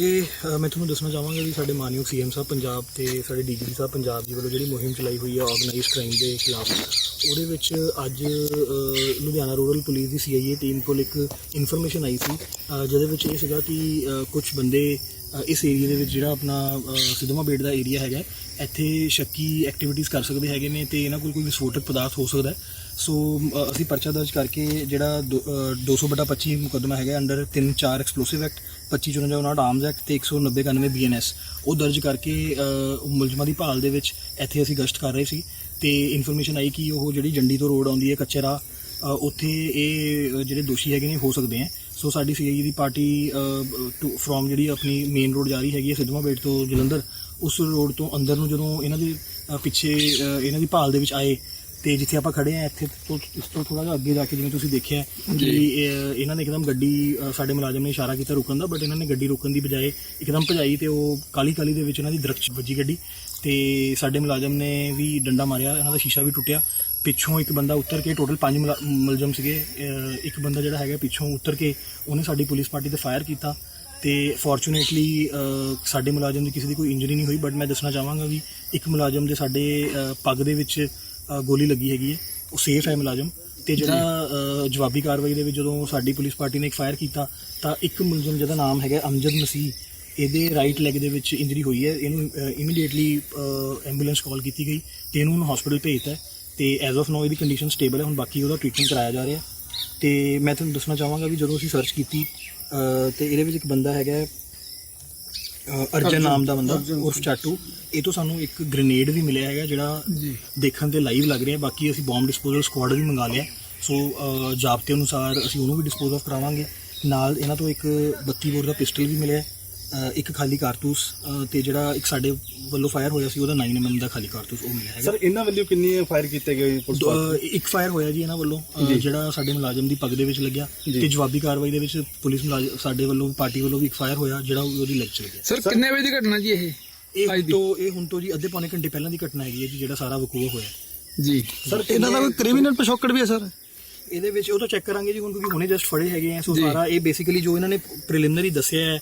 ਇਹ ਅ, ਮੈਂ ਤੁਹਾਨੂੰ ਦੱਸਣਾ ਚਾਹਾਂਗਾ ਵੀ ਸਾਡੇ ਮਾਨਯੋਗ ਸੀਐਮ ਸਾਹਿਬ ਪੰਜਾਬ ਤੇ ਸਾਡੇ ਡੀਜੀਪੀ ਸਾਹਿਬ ਪੰਜਾਬ ਜੀ ਵੱਲੋਂ ਜਿਹੜੀ ਮੁਹਿੰਮ ਚਲਾਈ ਹੋਈ ਹੈ ਆਰਗੇਨਾਈਜ਼ਡ ਕ੍ਰਾਈਮ ਦੇ ਖਿਲਾਫ ਉਹਦੇ ਵਿੱਚ ਅੱਜ ਅ, ਲੁਧਿਆਣਾ ਰੂਰਲ ਪੁਲਿਸ ਦੀ ਸੀਆਈਏ ਟੀਮ ਕੋਲ ਇੱਕ ਇਨਫੋਰਮੇਸ਼ਨ ਆਈ ਸੀ ਅ, ਜਿਹਦੇ ਵਿੱਚ ਇਹ ਸੀਗਾ ਕਿ ਕੁਝ ਬੰਦੇ ਅ, ਇਸ ਏਰੀਆ ਦੇ ਵਿੱਚ ਜਿਹੜਾ ਆਪਣਾ ਅ, ਸਿੱਧਵਾਂ ਬੇਟ ਦਾ ਏਰੀਆ ਹੈਗਾ ਇੱਥੇ ਸ਼ੱਕੀ ਐਕਟੀਵਿਟੀਜ਼ ਕਰ ਸਕਦੇ ਹੈਗੇ ਨੇ ਤੇ ਇਹਨਾਂ ਕੋਲ ਕੋਈ ਵਿਸਫੋਟਕ ਪਦਾਰਥ ਹੋ ਸਕਦਾ ਹੈ। ਸੋ ਅ, ਅਸੀਂ ਪਰਚਾ ਦਰਜ ਕਰਕੇ ਜਿਹੜਾ ਦੋ- ਅ, 200/25 ਮੁਕੱਦਮਾ ਹੈਗਾ under 3-4 explosive act 2559 arms act ਤੇ 19091 ਬੀਐਨਐਸ ਉਹ ਦਰਜ ਕਰਕੇ ਮੁਲਜ਼ਮਾਂ ਦੀ ਭਾਲ ਦੇ ਵਿੱਚ ਇੱਥੇ ਅਸੀਂ ਗਸ਼ਤ ਕਰ ਰਹੇ ਸੀ ਤੇ ਇਨਫੋਰਮੇਸ਼ਨ ਆਈ ਕਿ ਉਹ ਜਿਹੜੀ ਜੰਡੀ ਤੋਂ ਰੋਡ ਆਉਂਦੀ ਹੈ ਕੱਚੇ ਰਾਹ ਉੱਥੇ ਇਹ ਜਿਹੜੇ ਦੋਸ਼ੀ ਹੈਗੇ ਨੇ ਹੋ ਸਕਦੇ ਆ ਸੋ ਸਾਡੀ ਸੀਆਈਏ ਦੀ ਪਾਰਟੀ ਫਰੋਮ ਜਿਹੜੀ ਆਪਣੀ ਮੇਨ ਰੋਡ ਜਾ ਰਹੀ ਹੈਗੀ ਹੈ ਸਿੱਧਵਾਂ ਬੇਟ ਤੋਂ ਜਲੰਧਰ, ਉਸ ਰੋਡ ਤੋਂ ਅੰਦਰ ਨੂੰ ਜਦੋਂ ਇਹਨਾਂ ਦੇ ਪਿੱਛੇ ਇਹਨਾਂ ਦੀ ਭਾਲ ਦੇ ਵਿੱਚ ਆਏ ਤੇ ਜਿੱਥੇ ਆਪਾਂ ਖੜੇ ਆ ਇੱਥੇ ਤੋਂ ਇਸ ਤੋਂ ਥੋੜਾ ਜਿਹਾ ਅੱਗੇ ਜਾ ਕੇ ਜਿਵੇਂ ਤੁਸੀਂ ਦੇਖਿਆ ਕਿ ਇਹ- ਇਹਨਾਂ ਨੇ ਇੱਕਦਮ ਗੱਡੀ ਅ, ਸਾਡੇ ਮੁਲਾਜ਼ਮ ਨੇ ਇਸ਼ਾਰਾ ਕੀਤਾ ਰੁਕਣ ਦਾ ਬਟ ਇਹਨਾਂ ਨੇ ਗੱਡੀ ਰੋਕਣ ਦੀ ਬਜਾਏ ਇੱਕਦਮ ਭਜਾਈ ਤੇ ਉਹ ਕਾਲੀ ਕਾਲੀ ਦੇ ਵਿੱਚ ਇਹਨਾਂ ਦੀ ਦਰਖਤ ਵੱਜੀ ਗੱਡੀ ਤੇ ਸਾਡੇ ਮੁਲਾਜ਼ਮ ਨੇ ਵੀ ਡੰਡਾ ਮਾਰਿਆ ਇਹਨਾਂ ਦਾ ਸ਼ੀਸ਼ਾ ਵੀ ਟੁੱਟਿਆ। ਪਿੱਛੋਂ ਇੱਕ ਬੰਦਾ ਉੱਤਰ ਕੇ ਟੋਟਲ ਪੰਜ ਮੁਲਾ- ਮੁਲਜ਼ਮ ਸੀਗੇ ਅ, ਇੱਕ ਬੰਦਾ ਜਿਹੜਾ ਹੈਗਾ ਪਿੱਛੋਂ ਉੱਤਰ ਕੇ ਉਹਨੇ ਸਾਡੀ ਪੁਲਿਸ ਪਾਰਟੀ ਤੇ ਫਾਇਰ ਕੀਤਾ ਤੇ ਫੋਰਚੂਨੇਟਲੀ ਸਾਡੇ ਮੁਲਾਜ਼ਮ ਦੀ ਕਿਸੇ ਦੀ ਕੋਈ ਇੰਜਰੀ ਨਹੀਂ ਹੋਈ ਬਟ ਮੈਂ ਦੱਸਣਾ ਚਾਹਾਂਗਾ ਵੀ ਇੱਕ ਮੁਲਾਜ਼ਮ ਦੇ ਸਾਡੇ ਅ, ਪੱਗ ਦੇ ਵਿੱਚ ਅ, ਗੋਲੀ ਲੱਗੀ ਹੈਗੀ ਹੈ। ਉਹ ਸੇਫ ਹੈ ਮੁਲਾਜ਼ਮ। ਤੇ ਜਿਹੜਾ ਅ, ਜਵਾਬੀ ਕਾਰਵਾਈ ਦੇ ਵਿੱਚ ਜਦੋਂ ਸਾਡੀ ਪੁਲਿਸ ਪਾਰਟੀ ਨੇ ਇੱਕ ਫਾਇਰ ਕੀਤਾ ਤਾਂ ਇੱਕ ਮੁਲਜ਼ਮ ਜਿਹਦਾ ਨਾਮ ਹੈਗਾ ਅਮਜਦ ਮਸੀਹ ਇਹਦੇ ਰਾਈਟ ਲੈਗ ਦੇ ਵਿੱਚ ਇੰਜਰੀ ਹੋਈ ਹੈ। ਇਹਨੂੰ ਇਮੀਡੀਏਟਲੀ ਐਂਬੂਲੈਂਸ ਕਾਲ ਕੀਤੀ ਗਈ ਤੇ ਇਹਨੂੰ ਹੁਣ ਹਸਪੀਟਲ ਭੇਜਤਾ ਹੈ। ਤੇ ਐਜ਼ ਆਫ ਨਾਓ ਇਹਦੀ ਕੰਡੀਸ਼ਨ ਸਟੇਬਲ ਹੈ। ਹੁਣ ਬਾਕੀ ਉਹਦਾ ਟ੍ਰੀਟਮੈਂਟ ਕਰਾਇਆ ਜਾ ਰਿਹਾ ਤੇ ਮੈਂ ਤੁਹਾਨੂੰ ਦੱਸਣਾ ਚਾਹਾਂਗਾ ਵੀ ਜਦੋਂ ਅਸੀਂ ਸਰਚ ਕੀਤੀ ਅ, ਤੇ ਇਹਦੇ ਵਿੱਚ ਇੱਕ ਬੰਦਾ ਹੈਗਾ ਅਰਜਨ ਨਾਮ ਦਾ ਬੰਦਾ ਉਰਫ ਚਾਟੂ। ਇਹ ਤੋਂ ਸਾਨੂੰ ਇੱਕ ਗ੍ਰੇਨੇਡ ਵੀ ਮਿਲਿਆ ਹੈਗਾ ਜਿਹੜਾ ਦੇਖਣ ਤੇ ਲਾਈਵ ਲੱਗ ਰਿਹਾ ਬਾਕੀ ਅਸੀਂ ਬੰਬ ਡਿਸਪੋਜ਼ਲ ਸਕੁਆਡ ਵੀ ਮੰਗਾ ਲਿਆ। ਸੋ ਅ, ਜਾਬਤੇ ਅਨੁਸਾਰ ਅਸੀਂ ਉਹਨੂੰ ਵੀ ਡਿਸਪੋਜ਼ ਆਫ ਕਰਾਵਾਂਗੇ। ਨਾਲ ਇਹਨਾਂ ਤੋਂ ਇੱਕ 32 ਬੋਰ ਦਾ ਪਿਸਟਲ ਵੀ ਮਿਲਿਆ ਇੱਕ ਖਾਲੀ ਕਾਰਤੂਸ ਤੇ ਜਿਹੜਾ ਇੱਕ ਸਾਡੇ ਵੱਲੋਂ ਫਾਇਰ ਹੋਇਆ ਸੀ ਉਹਦਾ 9 mm ਦਾ ਖਾਲੀ ਕਾਰਤੂਸ ਉਹ ਮਿਲਿਆ ਹੈਗਾ। ਸਰ ਇਹਨਾਂ ਵੱਲੋਂ ਕਿੰਨੀ ਫਾਇਰ ਕੀਤੇ ਗਏ ਇੱਕ ਫਾਇਰ ਹੋਇਆ ਜੀ ਇਹਨਾਂ ਵੱਲੋਂ ਜਿਹੜਾ ਸਾਡੇ ਮੁਲਾਜ਼ਮ ਦੀ ਪੱਗ ਦੇ ਵਿੱਚ ਲੱਗਿਆ ਤੇ ਜਵਾਬੀ ਕਾਰਵਾਈ ਦੇ ਵਿੱਚ ਪੁਲਿਸ ਮੁਲਾਜ਼ਮ ਸਾਡੇ ਵੱਲੋਂ ਪਾਰਟੀ ਵੱਲੋਂ ਵੀ ਇੱਕ ਫਾਇਰ ਹੋਇਆ ਜਿਹੜਾ ਉਹਦੀ ਲੈਗ ਚ ਲੱਗਿਆ। ਸਰ ਕਿੰਨੇ ਵਜੇ ਦੀ ਘਟਨਾ ਜੀ ਇਹ? ਇਹ ਤੋਂ ਇਹ ਹੁਣ ਤੋਂ ਜੀ ਅੱਧੇ ਪੌਣੇ ਘੰਟੇ ਪਹਿਲਾਂ ਦੀ ਘਟਨਾ ਹੈਗੀ ਹੈ ਜੀ ਜਿਹੜਾ ਸਾਰਾ ਵਕੂਆ ਹੋਇਆ। ਜੀ। ਸਰ ਇਹਨਾਂ ਦਾ ਕੋਈ ਕ੍ਰਿਮੀਨਲ ਪਿਛੋਕੜ ਵੀ ਹੈ ਸਰ ਇਹਦੇ ਵਿੱਚ ਉਹ ਤਾਂ ਚੈੱਕ ਕਰਾਂਗੇ ਜੀ ਹੁਣ ਕਿਉਂਕਿ ਹੁਣੇ ਜਸਟ ਫੜੇ ਹੈਗੇ ਆ। ਸੋ ਸਾਰਾ ਇਹ ਬੇਸਿਕਲੀ ਜੋ ਇਹਨਾਂ ਨੇ ਪ੍ਰੀਲਿਮਿਨਰੀ ਦੱਸਿਆ ਹੈ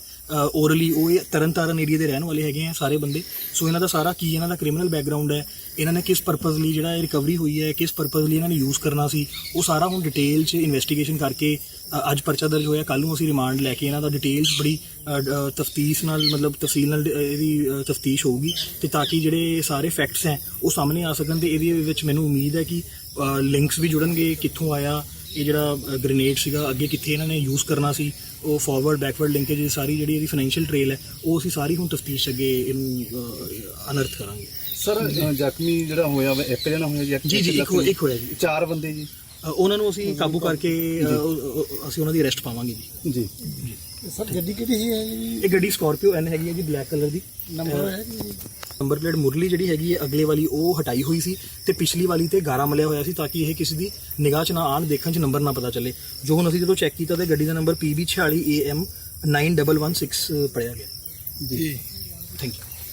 ਓਰਲੀ ਉਹ ਇਹ ਤਰਨਤਾਰਨ ਏਰੀਆ ਦੇ ਰਹਿਣ ਵਾਲੇ ਹੈਗੇ ਆ ਸਾਰੇ ਬੰਦੇ। ਸੋ ਇਹਨਾਂ ਦਾ ਸਾਰਾ ਕੀ ਇਹਨਾਂ ਦਾ ਕ੍ਰਿਮੀਨਲ ਬੈਕਗ੍ਰਾਉਂਡ ਹੈ ਇਹਨਾਂ ਨੇ ਕਿਸ ਪਰਪਸ ਲਈ ਜਿਹੜਾ ਇਹ ਰਿਕਵਰੀ ਹੋਈ ਹੈ ਕਿਸ ਪਰਪਸ ਲਈ ਇਹਨਾਂ ਨੇ ਯੂਜ਼ ਕਰਨਾ ਸੀ ਉਹ ਸਾਰਾ ਹੁਣ ਡਿਟੇਲ 'ਚ ਇਨਵੈਸਟੀਗੇਸ਼ਨ ਕਰਕੇ ਅੱਜ ਪਰਚਾ ਦਰਜ ਹੋਇਆ ਕੱਲ ਨੂੰ ਅਸੀਂ ਰਿਮਾਂਡ ਲੈ ਕੇ ਇਹਨਾਂ ਦਾ ਡਿਟੇਲਸ ਬੜੀ ਤਫਤੀਸ਼ ਨਾਲ ਮਤਲਬ ਤਫਸੀਲ ਨਾਲ ਇਹਦੀ ਤਫਤੀਸ਼ ਹੋਊਗੀ ਤੇ ਤਾਂ ਕਿ ਜਿਹੜੇ ਸਾਰੇ ਫੈਕਟਸ ਹੈ ਉਹ ਸਾਹਮਣੇ ਆ ਸਕਣ ਤੇ ਇਹਦੇ ਵਿੱਚ ਮੈਨੂੰ ਉਮੀਦ ਹੈ ਕਿ ਲਿੰਕਸ ਵੀ ਜੁੜਨਗੇ ਕਿੱਥੋਂ ਆਇਆ ਇਹ ਜਿਹੜਾ ਗ੍ਰੇਨੇਡ ਸੀਗਾ ਅੱਗੇ ਕਿੱਥੇ ਇਹਨਾਂ ਨੇ ਯੂਜ਼ ਕਰਨਾ ਸੀ ਉਹ ਫਾਰਵਰਡ ਬੈਕਵਰਡ ਲਿੰਕੇਜ ਸਾਰੀ ਜਿਹੜੀ ਇਹਦੀ ਫਾਈਨੈਂਸ਼ੀਅਲ ਟ੍ਰੇਲ ਹੈ ਉਹ ਅਸੀਂ ਸਾਰੀ ਹੁਣ ਤਫਤੀਸ਼ ਅੱਗੇ ਇਹਨੂੰ ਅਨਰਥ ਕਰਾਂਗੇ। ਸਰ ਜ਼ਖਮੀ ਜਿਹੜਾ ਹੋਇਆ ਵਾ ਇੱਕ ਜਣਾ ਹੋਇਆ ਜੀ ਇੱਕ- ਜੀ ਇੱਕ ਹੋਇਆ ਜੀ। ਚਾਰ ਬੰਦੇ ਜੀ। ਉਹਨਾਂ ਨੂੰ ਅਸੀਂ ਕਾਬੂ ਕਰਕੇ ਅ, ਅਸੀਂ ਉਹਨਾਂ ਦੀ ਅਰੈਸਟ ਪਾਵਾਂਗੇ ਜੀ। ਜੀ। ਸਰ ਗੱਡੀ ਕਿਹੜੀ ਹੈ ਜੀ? ਇਹ ਗੱਡੀ ਸਕਾਰਪੀਓ ਐਨ ਹੈਗੀ ਹੈ ਜੀ ਬਲੈਕ ਕਲਰ ਦੀ। ਨੰਬਰ ਹੈ ਜੀ। ਨੰਬਰ ਪਲੇਟ ਮੁਰਲੀ ਜਿਹੜੀ ਹੈਗੀ ਹੈ ਅਗਲੇ ਵਾਲੀ ਉਹ ਹਟਾਈ ਹੋਈ ਸੀ ਤੇ ਪਿਛਲੀ ਵਾਲੀ ਤੇ ਗਾਰਾ ਮਲਿਆ ਹੋਇਆ ਸੀ ਤਾਂ ਕਿ ਇਹ ਕਿਸੇ ਦੀ ਨਿਗਾਹ 'ਚ ਨਾ ਆਣ ਦੇਖਣ 'ਚ ਨੰਬਰ ਨਾ ਪਤਾ ਚੱਲੇ। ਜੋ ਹੁਣ ਅਸੀਂ ਜਦੋਂ ਚੈੱਕ ਕੀਤਾ ਤੇ ਗੱਡੀ ਦਾ ਨੰਬਰ PB46AM 9116 ਪੜਿਆ ਗਿਆ। ਜੀ। Thank you